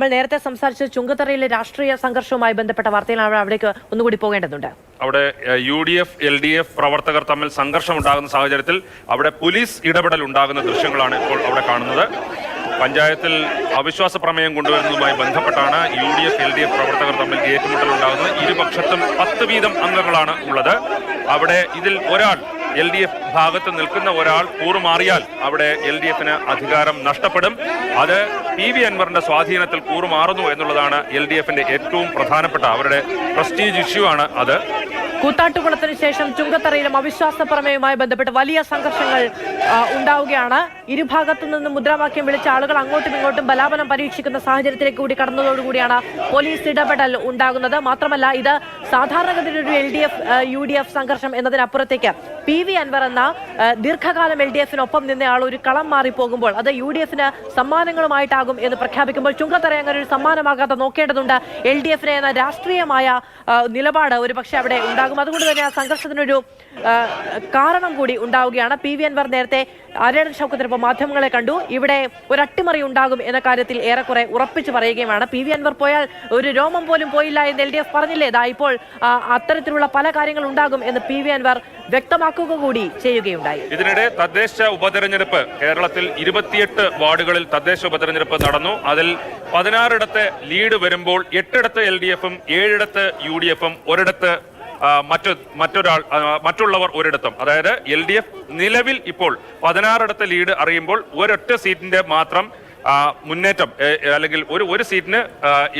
നമ്മൾ നേരത്തെ സംസാരിച്ച ചുങ്കത്തറയിലെ രാഷ്ട്രീയ സംഘർഷവുമായി ബന്ധപ്പെട്ട വാർത്തയിലാണ് അവിടേക്ക് ഒന്നുകൂടി പോകേണ്ടതുണ്ട്. അവിടെ U D F L D F പ്രവർത്തകർ തമ്മിൽ സംഘർഷം ഉണ്ടാകുന്ന സാഹചര്യത്തിൽ അവിടെ പോലീസ് ഇടപെടൽ ഉണ്ടാകുന്ന ദൃശ്യങ്ങളാണ് ഇപ്പോൾ അവിടെ കാണുന്നത്. പഞ്ചായത്തിൽ അവിശ്വാസ പ്രമേയം കൊണ്ടുവരുന്നതുമായി ബന്ധപ്പെട്ടാണ് U D F L D F പ്രവർത്തകർ തമ്മിൽ ഏറ്റുമുട്ടൽ ഉണ്ടാകുന്നത് ഇരുപക്ഷത്തും പത്ത് വീതം അംഗങ്ങളാണ് ഉള്ളത്. അവിടെ ഇതിൽ ഒരാൾ എൽ ഡി എഫ് ഭാഗത്ത് നിൽക്കുന്ന ഒരാൾ കൂറുമാറിയാൽ അവിടെ എൽ ഡി എഫിന് അധികാരം നഷ്ടപ്പെടും. അത് പി വി അൻവറിന്റെ സ്വാധീനത്തിൽ കൂറുമാറുന്നു എന്നുള്ളതാണ് എൽ ഡി എഫിന്റെ ഏറ്റവും പ്രധാനപ്പെട്ട അവരുടെ പ്രസ്റ്റീജ് ഇഷ്യൂ ആണ് അത്. കൂത്താട്ടുകുളത്തിന് ശേഷം ചുങ്കത്തറയിലും അവിശ്വാസ പ്രമേയവുമായി ബന്ധപ്പെട്ട് വലിയ സംഘർഷങ്ങൾ ഉണ്ടാവുകയാണ്. ഇരുഭാഗത്തു നിന്നും മുദ്രാവാക്യം വിളിച്ച ആളുകൾ അങ്ങോട്ടും ഇങ്ങോട്ടും ബലാബലം പരീക്ഷിക്കുന്ന സാഹചര്യത്തിലേക്ക് കൂടി കടന്നതോടുകൂടിയാണ് പോലീസ് ഇടപെടൽ ഉണ്ടാകുന്നത്. മാത്രമല്ല ഇത് സാധാരണഗതിയിൽ ഒരു L D F U D F സംഘർഷം എന്നതിനപ്പുറത്തേക്ക് പി വി അൻവർ എന്ന ദീർഘകാലം എൽ ഡി എഫിനൊപ്പം നിന്നയാൾ ഒരു കളം മാറിപ്പോകുമ്പോൾ അത് യു ഡി എഫിന് സമ്മാനങ്ങളുമായിട്ടാകും എന്ന് പ്രഖ്യാപിക്കുമ്പോൾ ചുങ്കത്തറ അങ്ങനെ ഒരു സമ്മാനമാകാതെ നോക്കേണ്ടതുണ്ട്. എൽ ഡി എഫിനെ എന്ന രാഷ്ട്രീയമായ നിലപാട് ഒരു പക്ഷേ അവിടെ ഉണ്ടാകും. അതുകൊണ്ട് തന്നെ ആ സംഘർഷത്തിനൊരു കാരണം കൂടി ഉണ്ടാവുകയാണ്. പി വി അൻവർ നേരത്തെ ആര്യാടൻ ഷൗക്കത്തിനൊപ്പം മാധ്യമങ്ങളെ കണ്ടു. ഇവിടെ ഒരു അട്ടിമറി ഉണ്ടാകും എന്ന കാര്യത്തിൽ ഏറെക്കുറെ ഉറപ്പിച്ചു പറയുകയുമാണ്. പി വി അൻവർ പോയാൽ ഒരു രോമം പോലും പോയില്ല എന്ന് എൽ ഡി എഫ് പറഞ്ഞില്ലേ? ദാ ഇപ്പോൾ അത്തരത്തിലുള്ള പല കാര്യങ്ങൾ ഉണ്ടാകും എന്ന് പി വി അൻവർ വ്യക്തമാക്കുക കൂടി ചെയ്യുകയുണ്ടായി. ഇതിനിടെ തദ്ദേശ ഉപതെരഞ്ഞെടുപ്പ് കേരളത്തിൽ ഇരുപത്തിയെട്ട് വാർഡുകളിൽ തദ്ദേശ ഉപതെരഞ്ഞെടുപ്പ് നടന്നു. അതിൽ പതിനാറിടത്ത് ലീഡ് വരുമ്പോൾ എട്ടിടത്ത് എൽ ഡി എഫും ഏഴിടത്ത് യു ഡി എഫും ഒരിടത്ത് മറ്റു മറ്റൊരാൾ മറ്റുള്ളവർ ഒരിടത്തും. അതായത് എൽ ഡി എഫ് നിലവിൽ ഇപ്പോൾ പതിനാറിടത്ത് ലീഡ് അറിയുമ്പോൾ ഒരൊറ്റ സീറ്റിന്റെ മാത്രം മുന്നേറ്റം അല്ലെങ്കിൽ ഒരു ഒരു സീറ്റിന്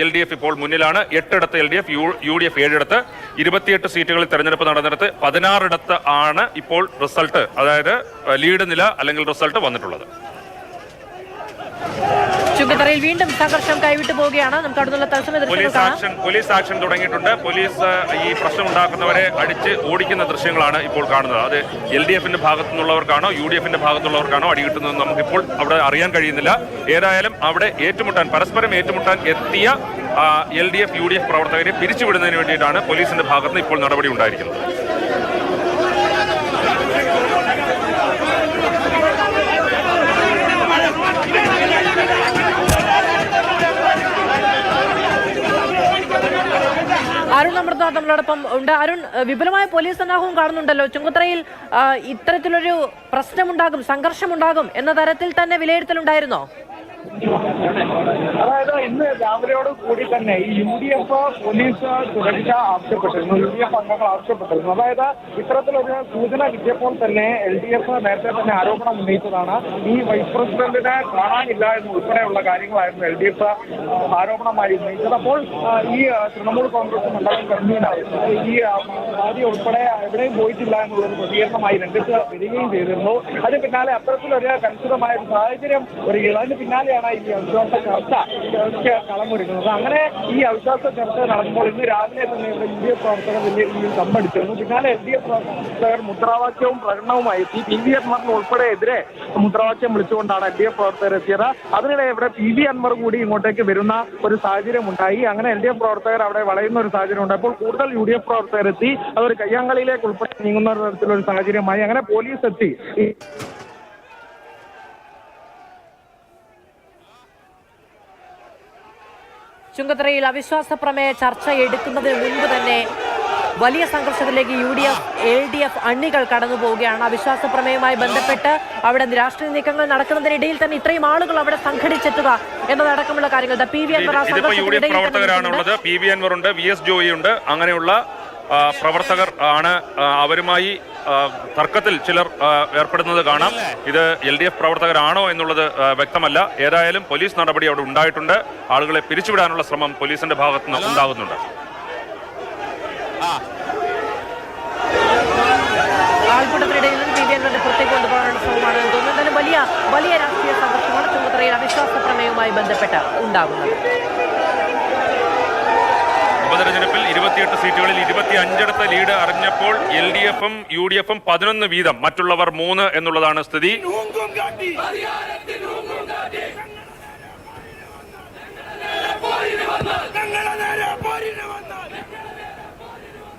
എൽ ഡി എഫ് ഇപ്പോൾ മുന്നിലാണ്. എട്ടിടത്ത് L D F U D F ഏഴിടത്ത്. ഇരുപത്തിയെട്ട് സീറ്റുകളിൽ തെരഞ്ഞെടുപ്പ് നടന്നിടത്ത് പതിനാറിടത്ത് ആണ് ഇപ്പോൾ റിസൾട്ട് അതായത് ലീഡ് നില അല്ലെങ്കിൽ റിസൾട്ട് വന്നിട്ടുള്ളത്. ചുങ്കത്തറയിൽ വീണ്ടും സംഘർഷം കൈവിട്ടു പോവുകയാണ്. നമുക്ക് അടുത്തുള്ള തത്സമയ പോലീസ് ആക്ഷൻ പോലീസ് ആക്ഷൻ തുടങ്ങിയിട്ടുണ്ട്. പോലീസ് ഈ പ്രശ്നം ഉണ്ടാക്കുന്നവരെ അടിച്ച് ഓടിക്കുന്ന ദൃശ്യങ്ങളാണ് ഇപ്പോൾ കാണുന്നത്. അത് എൽ ഡി എഫിന്റെ ഭാഗത്തു നിന്നുള്ളവർക്കാണോ യു ഡി എഫിന്റെ ഭാഗത്തു നിന്നുള്ളവർക്കാണോ അടി കിട്ടുന്നത് നമുക്കിപ്പോൾ അവിടെ അറിയാൻ കഴിയുന്നില്ല. ഏതായാലും അവിടെ ഏറ്റുമുട്ടാൻ പരസ്പരം ഏറ്റുമുട്ടാൻ എത്തിയ L D F U D F പ്രവർത്തകരെ പിരിച്ചുവിടുന്നതിന് വേണ്ടിയിട്ടാണ് പോലീസിന്റെ ഭാഗത്ത് ഇപ്പോൾ നടപടി ഉണ്ടായിരിക്കുന്നത്. അമൃതനാഥ് നമ്മളോടൊപ്പം ഉണ്ട്. അരുൺ വിപുലമായ പോലീസ് സന്നാഹവും കാണുന്നുണ്ടല്ലോ. ചുങ്കത്തറയിൽ ഇത്തരത്തിലൊരു പ്രശ്നമുണ്ടാകും സംഘർഷമുണ്ടാകും എന്ന തരത്തിൽ തന്നെ വിലയിരുത്തലുണ്ടായിരുന്നോ? അതായത് ഇന്ന് രാവിലെയോട് കൂടി തന്നെ ഈ യു ഡി എഫ് പോലീസ് സുരക്ഷ ആവശ്യപ്പെട്ടിരുന്നു. യു ഡി എഫ് അംഗങ്ങൾ ആവശ്യപ്പെട്ടിരുന്നു. അതായത് ഇത്തരത്തിലൊരു സൂചന കിട്ടിയപ്പോൾ തന്നെ എൽ ഡി എഫ് നേരത്തെ തന്നെ ആരോപണം ഉന്നയിച്ചതാണ്. ഈ വൈസ് പ്രസിഡന്റിനെ കാണാനില്ല എന്ന് ഉൾപ്പെടെയുള്ള കാര്യങ്ങളായിരുന്നു എൽ ഡി എഫ് ആരോപണമായി ഉന്നയിച്ചത്. അപ്പോൾ ഈ തൃണമൂൽ കോൺഗ്രസ് മണ്ഡലം കൺവീനർ ഈ ആദ്യം ഉൾപ്പെടെ എവിടെയും പോയിട്ടില്ല എന്നുള്ളൊരു പ്രതികരണമായി രംഗത്ത് വരികയും ചെയ്തിരുന്നു. അതിന് പിന്നാലെ അത്തരത്തിലൊരു കലുഷിതമായ ഒരു സാഹചര്യം വരികയും അതിന് പിന്നാലെയാണ് ഈ അവിശ്വാസ ചർച്ച കളമൊരുക്കുന്നത് അങ്ങനെ ഈ അവിശ്വാസ ചർച്ച നടക്കുമ്പോൾ ഇന്ന് രാവിലെ തന്നെ ഇവിടെ യു ഡി എഫ് പ്രവർത്തകർ വലിയ രീതിയിൽ കമ്പടിച്ചിരുന്നു. പിന്നാലെ എൽ ഡി എഫ് പ്രവർത്തകർ മുദ്രാവാക്യവും പ്രകടനവുമായി എത്തി പി വി അൻവറിന് ഉൾപ്പെടെ എതിരെ മുദ്രാവാക്യം വിളിച്ചുകൊണ്ടാണ് എൽ ഡി എഫ് പ്രവർത്തകർ എത്തിയത്. അതിനിടെ ഇവിടെ പി വി അൻവർ കൂടി ഇങ്ങോട്ടേക്ക് വരുന്ന ഒരു സാഹചര്യം ഉണ്ടായി അങ്ങനെ എൽ ഡി എഫ് പ്രവർത്തകർ അവിടെ വളയുന്ന ഒരു സാഹചര്യം ഉണ്ട് അപ്പോൾ കൂടുതൽ യു ഡി എഫ് പ്രവർത്തകർ എത്തി. അതൊരു കയ്യാങ്കളിയിലേക്ക് ഉൾപ്പെടെ നീങ്ങുന്ന തരത്തിലൊരു സാഹചര്യമായി. അങ്ങനെ പോലീസ് എത്തി. ചുങ്കത്തറയിൽ അവിശ്വാസ പ്രമേയ ചർച്ച എടുക്കുന്നതിന് മുൻപ് തന്നെ വലിയ സംഘർഷത്തിലേക്ക് U D F L D F അണികൾ കടന്നു പോവുകയാണ്. അവിശ്വാസ പ്രമേയവുമായി ബന്ധപ്പെട്ട് അവിടെ രാഷ്ട്രീയ നീക്കങ്ങൾ നടക്കുന്നതിനിടയിൽ തന്നെ ഇത്രയും ആളുകൾ അവിടെ സംഘടിച്ചെത്തുക എന്നതടക്കമുള്ള കാര്യങ്ങൾ. പി വി അൻവർ തന്നെ പ്രവർത്തകരാണുള്ളത്. പി വി അൻവർ ഉണ്ട് വി എസ് ജോയി ഉണ്ട് അങ്ങനെയുള്ള പ്രവർത്തകർ ആണ് അവരുമായി തർക്കത്തിൽ ചിലർ ഏർപ്പെടുന്നത് കാണാം. ഇത് എൽ ഡി എഫ് പ്രവർത്തകരാണോ എന്നുള്ളത് വ്യക്തമല്ല. ഏതായാലും പോലീസ് നടപടി അവിടെ ഉണ്ടായിട്ടുണ്ട്. ആളുകളെ പിരിച്ചുവിടാനുള്ള ശ്രമം പോലീസിന്റെ ഭാഗത്ത് നിന്ന് ഉണ്ടാകുന്നുണ്ട്. ആൾക്കൂട്ടത്തിനിടയിൽ നിന്ന് പി വി അൻവറിന്റെ പുറത്തേക്ക് കൊണ്ടുപോകാനുള്ള ശ്രമമാണ് തോന്നുന്നു. എന്തായാലും വലിയ വലിയ രാഷ്ട്രീയ സംഘർഷമാണ് ചുമതലയിൽ അവിശ്വാസ പ്രമേയവുമായി ബന്ധപ്പെട്ട് ഉണ്ടാകുന്നത്. ഉപതെരഞ്ഞെടുപ്പിൽ ഇരുപത്തിയെട്ട് സീറ്റുകളിൽ ഇരുപത്തി അഞ്ചിടത്തെ ലീഡ് അറിഞ്ഞപ്പോൾ എൽ ഡി എഫും യു ഡി എഫും പതിനൊന്ന് വീതം മറ്റുള്ളവർ മൂന്ന് എന്നുള്ളതാണ് സ്ഥിതി.